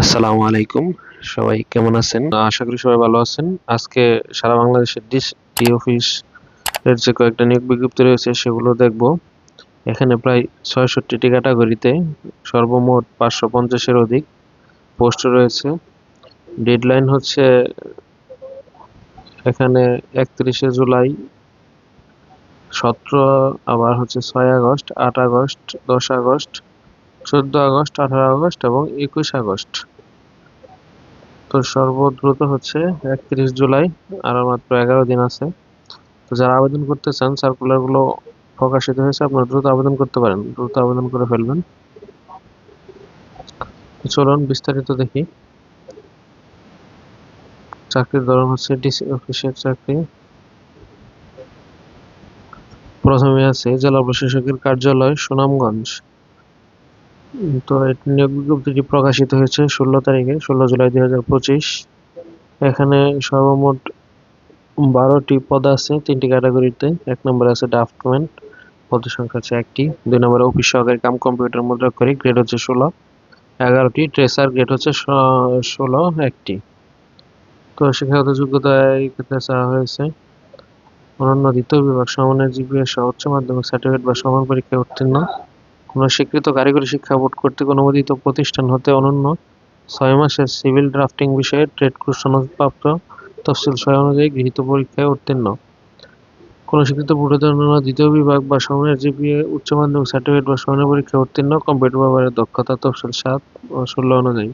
আসসালামু আলাইকুম। সবাই কেমন আছেন? আশা করি সবাই ভালো আছেন। আজকে সারা বাংলাদেশের ডিসি অফিস এর যে কয়েকটা নিয়োগ বিজ্ঞপ্তি রয়েছে, সেগুলো দেখব। এখানে প্রায় ছয়ষট্টিটি ক্যাটাগরিতে সর্বমোট পাঁচশো পঞ্চাশের অধিক পোস্ট রয়েছে। ডেডলাইন হচ্ছে এখানে একত্রিশে জুলাই, সতেরো আবার হচ্ছে ছয় আগস্ট, আট আগস্ট, দশ আগস্ট, চোদ্দ আগস্ট, আঠারো আগস্ট এবং একুশ আগস্ট। তো সর্বদ্রুত হচ্ছে একত্রিশ জুলাই, আরও মাত্র এগারো দিন আছে। তো যারা আবেদন করতে চান সার্কুলারগুলো প্রকাশিত হয়েছে, আপনারা দ্রুত আবেদন করতে পারেন। দ্রুত আবেদন করে ফেলবেন। চলুন বিস্তারিত দেখি। চাকরির ধরন হচ্ছে ডিসি অফিসের চাকরি। প্রথমে আছে জেলা প্রশাসকের কার্যালয়, সুনামগঞ্জ। তো নিয়োগ বিজ্ঞপ্তিটি প্রকাশিত হয়েছে ষোলো তারিখে, ষোলো জুলাই দুই হাজার পঁচিশ। এখানে সর্বমোট বারোটি পদ আছে, তিনটি ক্যাটাগরিতে। এক নম্বরে আছে ড্রাফটম্যান পদ সংখ্যা আছে একটি। দুই নম্বরে অফিস সহকারী কাম কম্পিউটার মুদ্রাক্ষরিক গ্রেড হচ্ছে ষোলো। এগারোটি ট্রেসার, গ্রেড হচ্ছে ষোলো, একটি। তো শিক্ষাগত যোগ্যতা এই ক্ষেত্রে চাওয়া হয়েছে। অনন্য দ্বিতীয় বিভাগ সমানের জিপিএ সহ উচ্চ মাধ্যমিক সার্টিফিকেট বা সমান পরীক্ষায় উত্তীর্ণ। কোনো স্বীকৃত কারিগরি শিক্ষা বোর্ড কর্তৃক অনুমোদিত প্রতিষ্ঠান হতে অনন্য ছয় মাসের সিভিল ড্রাফটিং বিষয়ে ট্রেড কোর্স সনদপ্রাপ্ত তফসিল ছয় অনুযায়ী গৃহীত পরীক্ষায় উত্তীর্ণ। কোনো স্বীকৃত বোর্ডের অন্যান্য দ্বিতীয় বিভাগ বা সময়ের জিপিএ, উচ্চ মাধ্যমিক সার্টিফিকেট বা সমানের পরীক্ষায় উত্তীর্ণ, কম্পিউটার ব্যবহারের দক্ষতা তফসিল সাত ও ষোলো অনুযায়ী।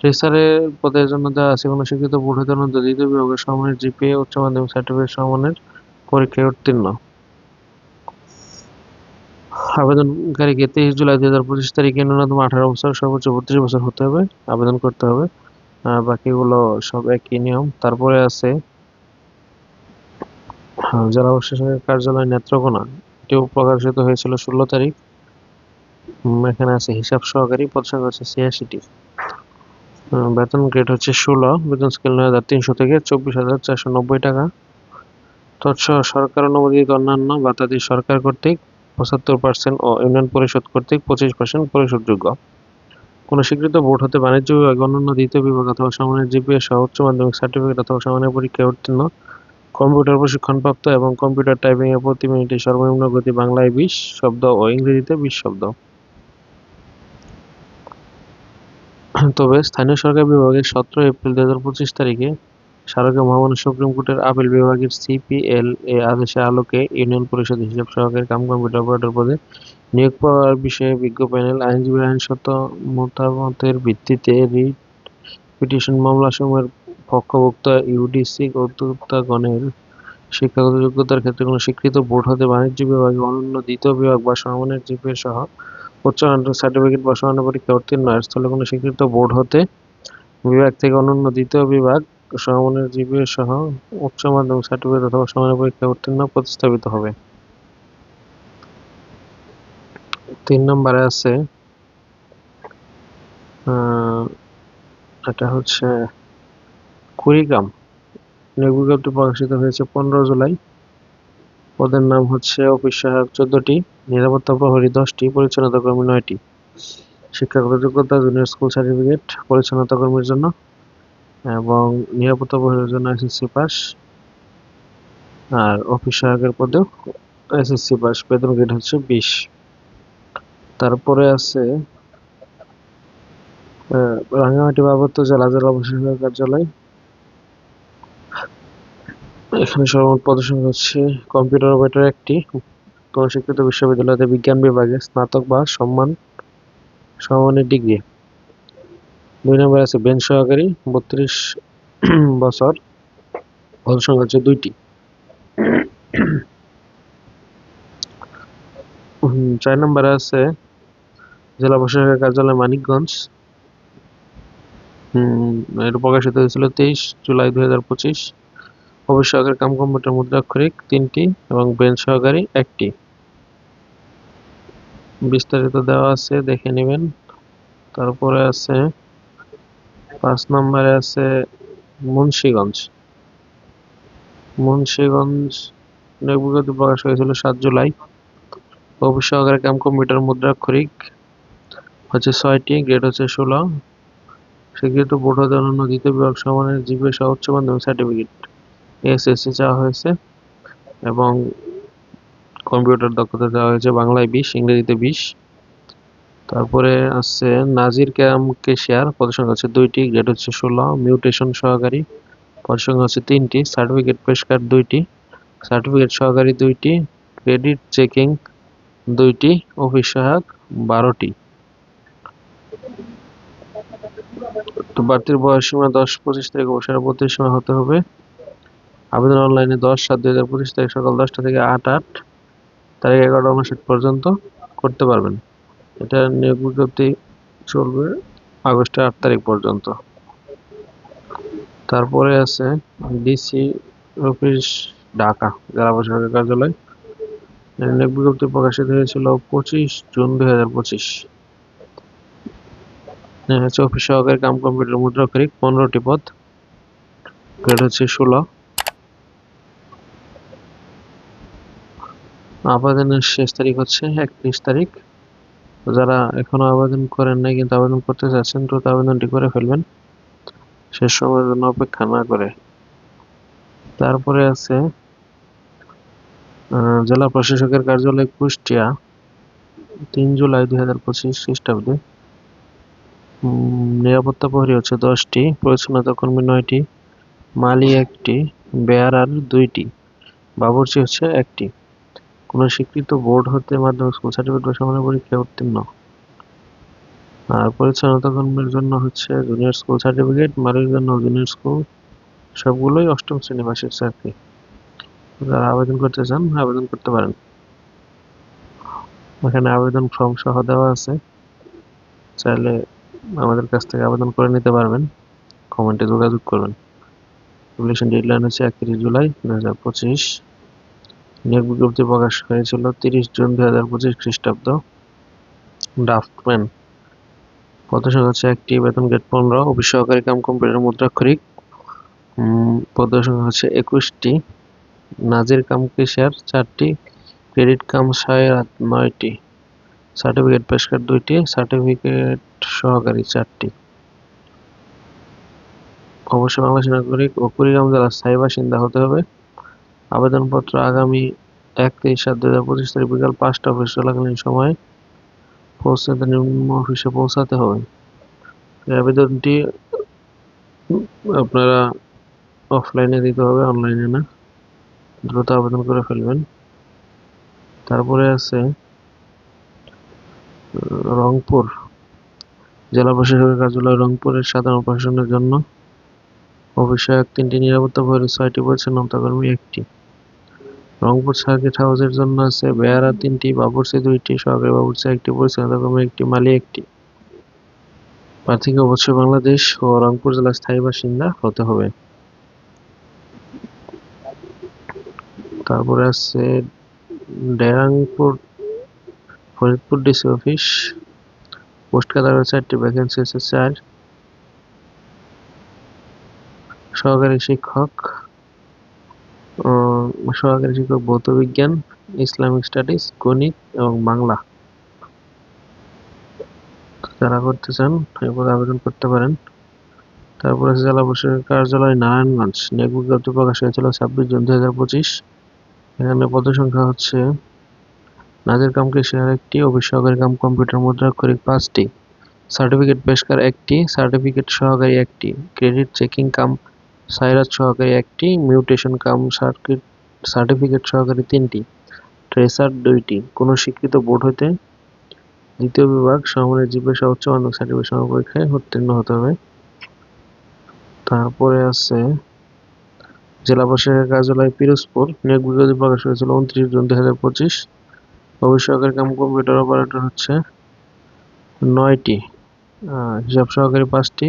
রেসারের পদের জন্য দেওয়া আছে কোনো স্বীকৃত বোর্ডের অন্যান্য দ্বিতীয় বিভাগের সময়ের জিপিএ, উচ্চ মাধ্যমিক সার্টিফিকেট সমানের পরীক্ষায় উত্তীর্ণ। আবেদনকারীকে তেইশ জুলাই দুই হাজার পঁচিশ তারিখে ন্যূনতম আঠারো বছর, সর্বোচ্চ বত্রিশ বছর হতে হবে, আবেদন করতে হবে। বাকিগুলো সব একই নিয়ম। তারপরে আছে জেলা প্রশাসনের কার্যালয় নেত্রকোনা। এটিও প্রকাশিত হয়েছিল ষোলো তারিখ। এখানে আছে হিসাব সহকারী পদ সংখ্যা হচ্ছে ছিয়াশিটি। বেতন গ্রেড হচ্ছে ষোলো, বেতন স্কেল নয় হাজার তিনশো থেকে চব্বিশ হাজার চারশো নব্বই টাকা। তৎসহ সরকার অনুমোদিত অন্যান্য বাতাদি সরকার কর্তৃক পঁচাত্তর পার্সেন্ট ও ইউনিয়ন পরিষদ কর্তৃক পঁচিশ পার্সেন্ট পরিশোধযোগ্য। কোনো স্বীকৃত বোর্ড হতে বাণিজ্য বিভাগ, অন্যান্য দ্বিতীয় বিভাগ অথবা সমানের জিপিএস সহ উচ্চ মাধ্যমিক সার্টিফিকেট অথবা সমানের পরীক্ষায় উত্তীর্ণ কম্পিউটার প্রশিক্ষণপ্রাপ্ত এবং কম্পিউটার টাইপিং এ প্রতি মিনিটে সর্বনিম্ন গতি বাংলায় বিশ শব্দ ও ইংরেজিতে বিশ শব্দ। তবে স্থানীয় সরকার বিভাগের সতেরো এপ্রিল দু হাজার পঁচিশ তারিখে স্মারকে মহামান্য সুপ্রিম কোর্টের আপিল বিভাগের সিপিএল এ আদেশের আলোকে ইউনিয়ন পরিষদ হিসাব সহকারী কাম অপারেটর পদে নিয়োগ পাওয়ার বিষয়ে বিজ্ঞ প্যানেল আইনজীবী আইনসত মতামতের ভিত্তিতে রিট পিটিশন মামলা মামলাসমূহের পক্ষভুক্ত ইউডিসি কর্তৃত্বগণের শিক্ষাগত যোগ্যতার ক্ষেত্রে কোনো স্বীকৃত বোর্ড হতে বাণিজ্য বিভাগে অনন্য দ্বিতীয় বিভাগ বা সমমানের জিপিএ সহ উচ্চ সার্টিফিকেট বা সমান পরীক্ষা উত্তীর্ণ স্থলে কোনো স্বীকৃত বোর্ড হতে বিভাগ থেকে অনন্য দ্বিতীয় বিভাগ সমমানের জিপিএ সহ উচ্চ মাধ্যমিক সার্টিফিকেট অথবা সমান পরীক্ষায় উত্তীর্ণ প্রতিস্থাপিত হবে। তিন নম্বরে আছে এটা হচ্ছে কুড়িগ্রাম। নিয়োগ বিজ্ঞপ্তি প্রকাশিত হয়েছে পনেরো জুলাই। পদের নাম হচ্ছে অফিস সহায়ক চোদ্দটি, নিরাপত্তা প্রহরী দশটি, পরিচ্ছন্নতা কর্মী নয়টি। শিক্ষাগত যোগ্যতা, জুনিয়র স্কুল সার্টিফিকেট, পরিচ্ছন্নতা কর্মীর জন্য এবং নিরাপত্তা প্রহরীর জন্য এসএসসি পাস আর অফিস সহায়কের পদেও এসএসসি পাস বেতন গ্রেড হচ্ছে বিশ। তারপরে আছে রাঙ্গামাটি পার্বত্য জেলা জেলা প্রশাসনের কার্যালয়। এখানে সর্বমোট পদসংখ্যা হচ্ছে কম্পিউটার অপারেটর একটি কোন স্বীকৃত বিশ্ববিদ্যালয়তে বিজ্ঞান বিভাগে স্নাতক বা সম্মান সম্মানের ডিগ্রি দুই নম্বর আছে বেঞ্চ সহকারী, বত্রিশ বছর। পদসংখ্যা হচ্ছে দুইটি। চার নম্বরে আছে জেলা প্রশাসকের কার্যালয় মানিকগঞ্জ। এটা প্রকাশিত হয়েছিল তেইশ জুলাই দুই হাজার পঁচিশ। অফিস সহকারী কাম কম্পিউটার মুদ্রাক্ষরিক, তিনটি, এবং বেঞ্চ সহকারী একটি। বিস্তারিত দেওয়া আছে, দেখে নেবেন। তারপরে আছে পাঁচ নম্বরে আছে মুন্সীগঞ্জ। মুন্সীগঞ্জ বিজ্ঞপ্তি প্রকাশ হয়েছিল সাত জুলাই। অফিস সহকারী কাম কম্পিউটার মুদ্রাক্ষরিক হচ্ছে ছয়টি গ্রেড হচ্ছে ষোলো। স্বীকৃত বোর্ড হতে অন্যান্য দ্বিতীয় বিভাগ সমানের জিপিএ সহ মাধ্যমিক সার্টিফিকেট এসএসসি চাওয়া হয়েছে এবং কম্পিউটার দক্ষতা দেওয়া হয়েছে বাংলায় বিশ, ইংরেজিতে বিশ। তারপরে আছে নাজির ক্যাম কেশিয়ার, পদের সংখ্যা হচ্ছে দুইটি গ্রেড হচ্ছে ষোলো মিউটেশন সহকারী, পদের সংখ্যা হচ্ছে তিনটি সার্টিফিকেট পেশকার দুইটি সার্টিফিকেট সহকারী দুইটি ক্রেডিট চেকিং দুইটি অফিস সহায়ক বারোটি। তো বাড়তির বয়স সীমা দশ, পঁচিশ তারিখ অবসর বত্রিশ সীমা হতে হবে। আবেদন অনলাইনে দশ সাত দুই হাজার পঁচিশ তারিখ সকাল দশটা থেকে আট আট, তারিখ এগারোটা উনষাট পর্যন্ত করতে পারবেন। এটা নিয়োগ বিজ্ঞপ্তি চলবে আগস্টের আট তারিখ পর্যন্ত। তারপরে আছে ডিসি অফিস ঢাকা, জেলা প্রশাসকের কার্যালয়। নিয়োগ বিজ্ঞপ্তি প্রকাশিত হয়েছিল পঁচিশ জুন দুই হাজার পঁচিশ। হচ্ছে অফিস সহকারী কাম কম্পিউটার মুদ্রাক্ষরিক, পনেরোটি পদ। গ্রেড হচ্ছে ষোলো। আবেদনের শেষ তারিখ হচ্ছে একত্রিশ তারিখ। তো যারা এখনও আবেদন করেন নাই কিন্তু আবেদন করতে চাচ্ছেন, দ্রুত আবেদনটি করে ফেলবেন। শেষ সময়ের জন্য অপেক্ষা না করে। তারপরে আছে জেলা প্রশাসকের কার্যালয় কুষ্টিয়া, তিন জুলাই দুই হাজার পঁচিশ খ্রিস্টাব্দে। নিরাপত্তা প্রহরী হচ্ছে দশটি, পরিচ্ছন্নতা কর্মী নয়টি, মালি একটি, বেয়ারার দুইটি, বাবুর্চি হচ্ছে একটি। কোনো স্বীকৃত বোর্ড হতে মাধ্যমিক স্কুল সার্টিফিকেট বা সমানের পরীক্ষায় উত্তীর্ণ। আর পরিচ্ছন্নতা জন্য হচ্ছে জুনিয়র স্কুল সার্টিফিকেট মালির জন্য জুনিয়র স্কুল সবগুলোই অষ্টম শ্রেণি পাশের চাকরি যারা আবেদন করতে চান, আবেদন করতে পারেন। এখানে আবেদন ফর্ম সহ দেওয়া আছে। চাইলে আমাদের কাছ থেকে আবেদন করে নিতে পারবেন। কমেন্টে যোগাযোগ করবেন। অ্যাপ্লিকেশন ডেডলাইন হচ্ছে একত্রিশ জুলাই দু হাজার পঁচিশ। নিয়োগ বিজ্ঞপ্তি প্রকাশ হয়েছিল তিরিশ জুন দুই হাজার পঁচিশ খ্রিস্টাব্দ। ড্রাফটম্যান। পদ সংখ্যা হচ্ছে একটি বেতন গেট পনেরো। অফিস সহকারী কাম কম্পিউটার মুদ্রাক্ষরিক। উম, পদ সংখ্যা হচ্ছে একুশটি। নাজির কাম কেশিয়ার চারটি। ক্রেডিট কাম সহায়ক নয়টি। সার্টিফিকেট পেশকার দুইটি। সার্টিফিকেট সহকারী চারটি। অবশ্যই বাংলাদেশ নাগরিক ও কুড়িগ্রাম জেলার স্থায়ী বাসিন্দা হতে হবে। আবেদনপত্র আগামী এক তেইশ সাত দু হাজার পঁচিশ তারিখ বিকাল পাঁচটা অফিস চলাকালীন সময়ে পৌঁছাতে নিম্ন অফিসে পৌঁছাতে হবে। আবেদনটি আপনারা অফলাইনে দিতে হবে অনলাইনে না। দ্রুত আবেদন করে ফেলবেন। তারপরে আছে রংপুর। জেলা প্রশাসকের কার্যালয় রংপুরের সাধারণ প্রশাসনের জন্য অফিসে তিনটি নিরাপত্তা প্রহরী ছয়টি পরিচ্ছন্নতা কর্মী একটি। রংপুর সার্কিট হাউসের জন্য আছে বেয়ারা তিনটি, বাবুর্চি দুইটি সহকারী বাবুর্চি একটি, পরিচালনা কর্মী একটি, মালি একটি। প্রার্থীকে অবশ্যই বাংলাদেশ ও রংপুর জেলার স্থায়ী বাসিন্দা হতে হবে। তারপরে আছে Derangpur, Faridpur DC office. Post কাতার চারটি ভ্যাকেন্সি আছে চার। সহকারী শিক্ষক। সহকারী শিক্ষক ভৌত বিজ্ঞান ইসলামিক স্টাডিজ, গণিত এবং বাংলা। যারা করতে চান, এরপর আবেদন করতে পারেন। তারপরে জেলা প্রশাসকের কার্যালয়, নারায়ণগঞ্জ। নিয়োগ বিজ্ঞপ্তি প্রকাশ হয়েছিল ছাব্বিশ জুন দুই হাজার পঁচিশ। এখানে পদ সংখ্যা হচ্ছে, নাজের কাম কেশিয়ার একটি, অফিস সহকারী কাম কম্পিউটার মুদ্রাক্ষরিক পাঁচটি। সার্টিফিকেট পেশকার একটি, সার্টিফিকেট সহকারী একটি। ক্রেডিট চেকিং কাম, সাইরাজ সহকারী একটি। মিউটেশন কাম, সার্কিট সার্টিফিকেট সহকারী তিনটি ট্রেসার দুইটি, কোনো স্বীকৃত বোর্ড হতে দ্বিতীয় বিভাগ সমমানের জিজ্ঞাসা উচ্চ মাধ্যমিক সার্টিফিকেট সম পরীক্ষায় উত্তীর্ণ হতে হবে। তারপরে আছে জেলা প্রশাসকের কার্যালয় পিরোজপুর। নিয়োগ বিজ্ঞপ্তি প্রকাশ হয়েছিল উনত্রিশ জুন দুই হাজার পঁচিশ। অফিস কাম কম্পিউটার অপারেটর হচ্ছে নয়টি হিসাব সহকারী পাঁচটি।